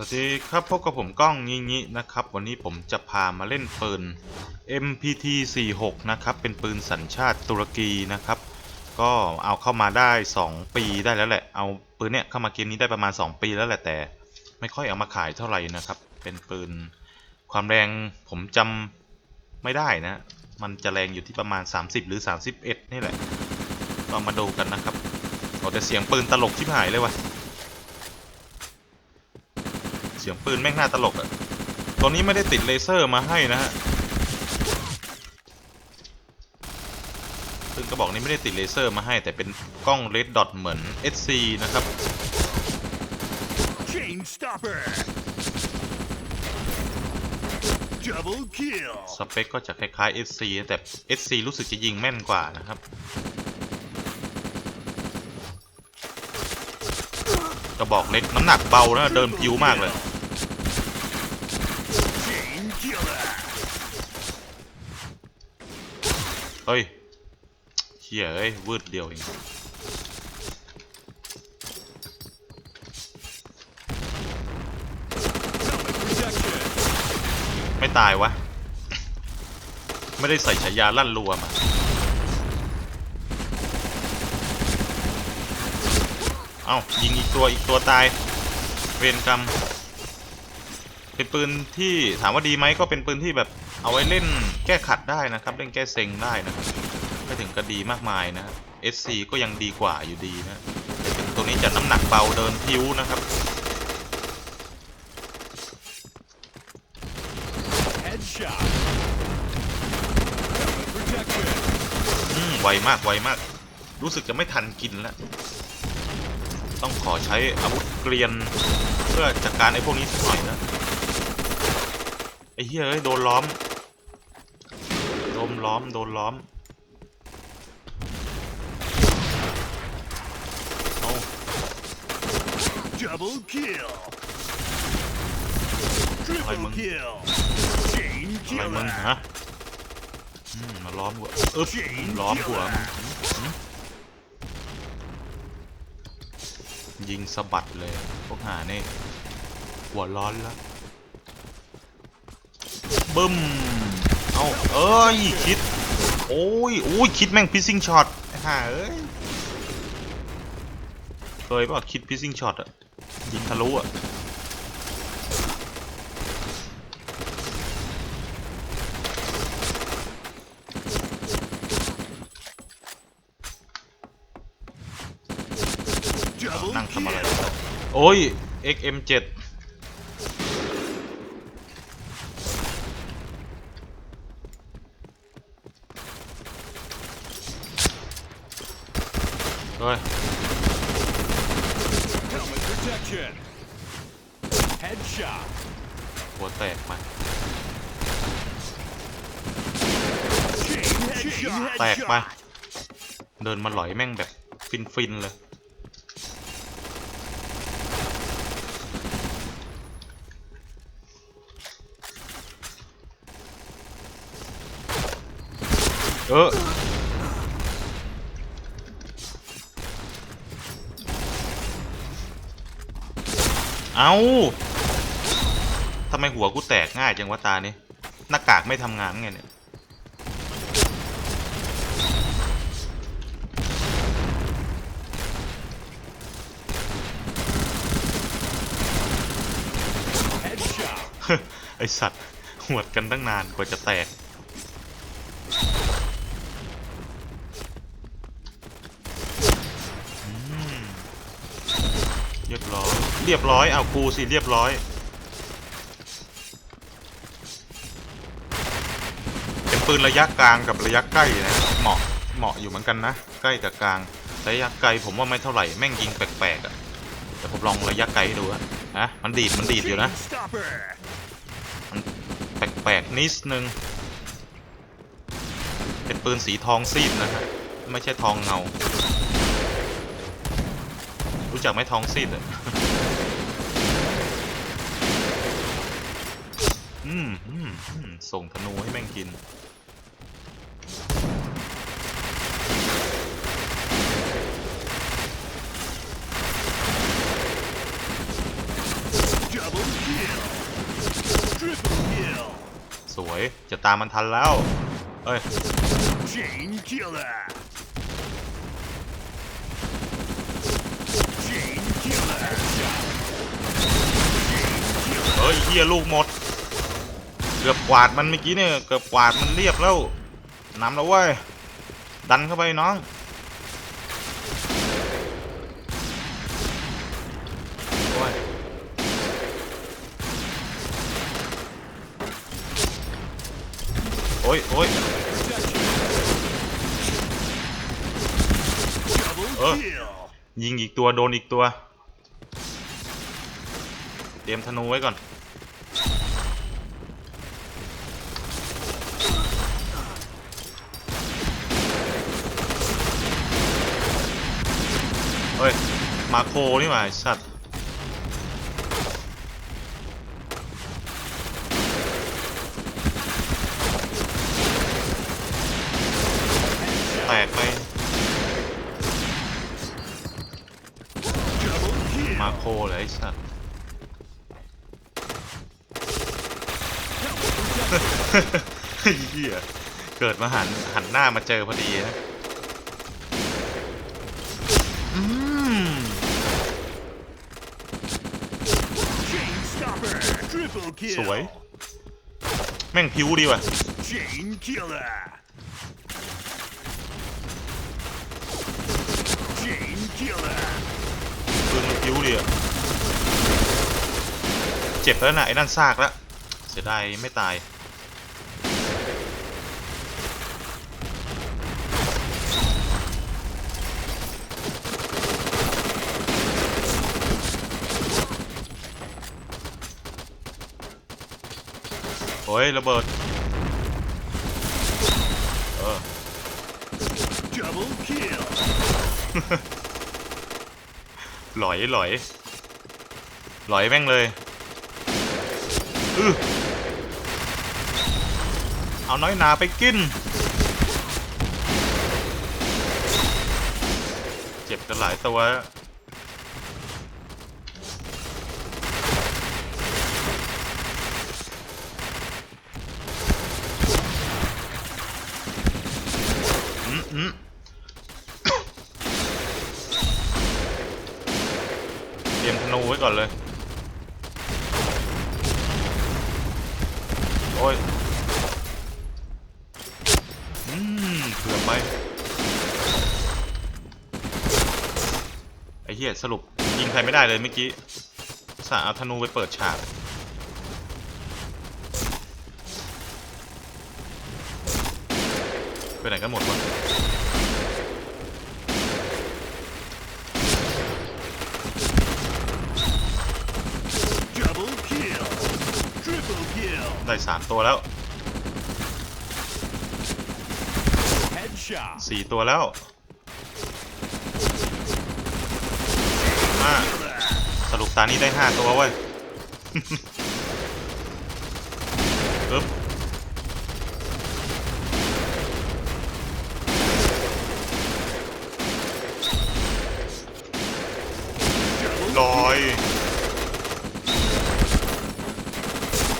สวัสดีครับพบกับผมก้องงี้งี้นะครับ วันนี้ผมจะพามาเล่นปืน MPT 46นะครับ เป็นปืนสัญชาติตุรกีนะครับ ก็เอาเข้ามาได้ 2 ปีได้แล้วแหละ เอาปืนเนี้ยเข้ามาเกมนี้ได้ประมาณ 2 ปีแล้วแหละแต่ ไม่ค่อยเอามาขายเท่าไหร่นะครับ เป็นปืนความแรงผมจำไม่ได้นะ มันจะแรงอยู่ที่ประมาณ 30 หรือ 31 นี่แหละก็มาดูกันนะครับโอ้แต่เสียงปืนตลกชิบหายเลยวะเสียงปืนแม่งน่าตลกอะ่ะตัวนี้ไม่ได้ติดเลเซอร์มาให้นะฮะปืนกระบอกนี้ไม่ได้ติดเลเซอร์มาให้ แต่เป็นกล้อง Red Dot เหมือน SC นะครับ Chain Stopper. Double kill. สเปคก็จะคล้ายๆ SC แต่ SC รู้สึกจะยิงแม่นกว่านะครับกระบอกเล็กน้ำหนักเบานะเดินพิวมากเลย Chain Killer. เฮ้ยเชี่ยเอ้ยวืดเดียวเองไม่ตายวะ ไม่ได้ใส่ฉายาลั่นรัวมาเอ้ายิงอีกตัวอีกตัวตาย เวรกรรม เป็นปืนที่ถามว่าดีไหมก็เป็นปืนที่แบบ เอาไว้เล่นแก้ขัดได้นะครับ เล่นแก้เซ็งได้นะครับไม่ถึงกับดีมากมายนะ SC ก็ยังดีกว่าอยู่ดีนะแต่ถึงตัวนี้จะน้ำหนักเบาเดินพิ้วนะครับอืมไวมากไวมาก รู้สึกจะไม่ทันกินแล้ว ต้องขอใช้อาวุธเกรียน เพื่อจัดการไอ้พวกนี้สักหน่อยนะ ไอ้เหี้ยเอ้ยโดนล้อมโดนล้อมโดนล้อมเอา Double kill. อะไรมึ Triple ง kill. Chain อะไรมึง Killer. ฮะอืมมาล้อมหัวอึ๊บล้อมหัวมึงหืมยิงสะบัดเลยพวกหานี่หัวร้อนแล้ว บึ้มเอาเอ้ยคิด โอ้ยโอ้ยคิดแม่งพิซซิ่งช็อตไอ้ห่าเอ้ยเคยป่ะคิดพิซซิ่งช็อตอะยิงทะลุอะ Double นั่งทำอะไร kill. โอ้ย XM7 เฮ้ย Helmet protection. Headshot. หัวแตกมา Chain headshot. แตกมาเดินมาหลอยแม่งแบบฟินๆเลย เออ เอาทำไมหัวกูแตกง่ายจังวะตานี่หน้ากากไม่ทำงานไงเนี่ยไอสัตว์หวดกันตั้งนานกว่าจะแตกเรียบร้อ เรียบร้อยเอากูสิเรียบร้อยเป็นปืนระยะกลางกับระยะใกล้นะเหมาะเหมาะอยู่เหมือนกันนะใกล้กับกลางระยะไกลผมว่าไม่เท่าไหร่แม่งยิงแปลกๆอะ่ะแต่ผมลองระยะไกลดูอะฮะมันดีดมันดีดอยู่นะ Chain Stopper. แปลกๆนิดนึงเป็นปืนสีทองซีดนะฮะไม่ใช่ทองเงารู้จักไหมทองซีดอะ อืมอืมส่งธนูให้แม่งกิน Double Triple kill. สวยจะตามมันทันแล้ว เอ้ย Chain killer. Chain killer. เอ้ยเฮียลูกหมด เกือบกวาดมันเมื่อกี้เนี่ยเกือบกวาดมันเรียบแล้วนำแล้วเว้ยดันเข้าไปน้องโอ้ยโอ้ยโอ้ย Double Ờ. kill. ยิงอีกตัวโดนอีกตัว เตรียมธนูไว้ก่อน เฮ้ย มาโคนี่หว่าสัตว์แตกไปมาโคเลยไอ้สัตว์ เฮียเกิดมาหันหันหน้ามาเจอพอดีนะ อืม Chain stopper. Triple kill. สวย แม่งผิวดีว่ะ Chain killer. Chain killer. ปืนมันผิวดีอะเจ็บแล้วนะไอ้นั่นซากแล้วเสียดายไม่ตาย ยระเบิด เออ Double kill. หลอยหลอยหลอยแม่งเลยอือเอาน้อยหนาไปกิน เจ็บกันหลายตัว อืมอืม เตรียมธนูไว้ก่อนเลย โอ้ย อืมเกือบไป ไอ้เหี้ยสรุป ยิงใครไม่ได้เลยเมื่อกี้สาเอาธนูไปเปิดฉากไปไหนกันหมดวะ Double kill. Triple kill. ได้สามตัวแล้ว Headshot. สี่ตัวแล้วห้าสรุปตานี้ได้ห้าตัวเว้ยปึ๊บ Double ลอย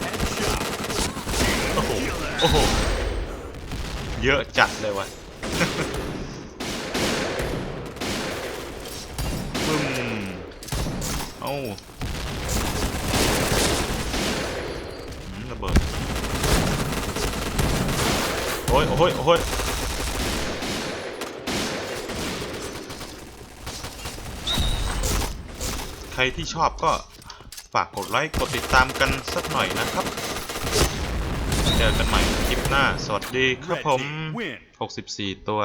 headshot. โอ้ โอ้โห เยอะจัดเลยวะปึ้มเอ้าระเบิด โอ้ย โอ้ย โอ้ยใครที่ชอบก็ฝากกดไลค์ กดติดตามกันสักหน่อยนะครับ เจอกันใหม่คลิปหน้า สวัสดีครับ Red ผม team win. 64 ตัว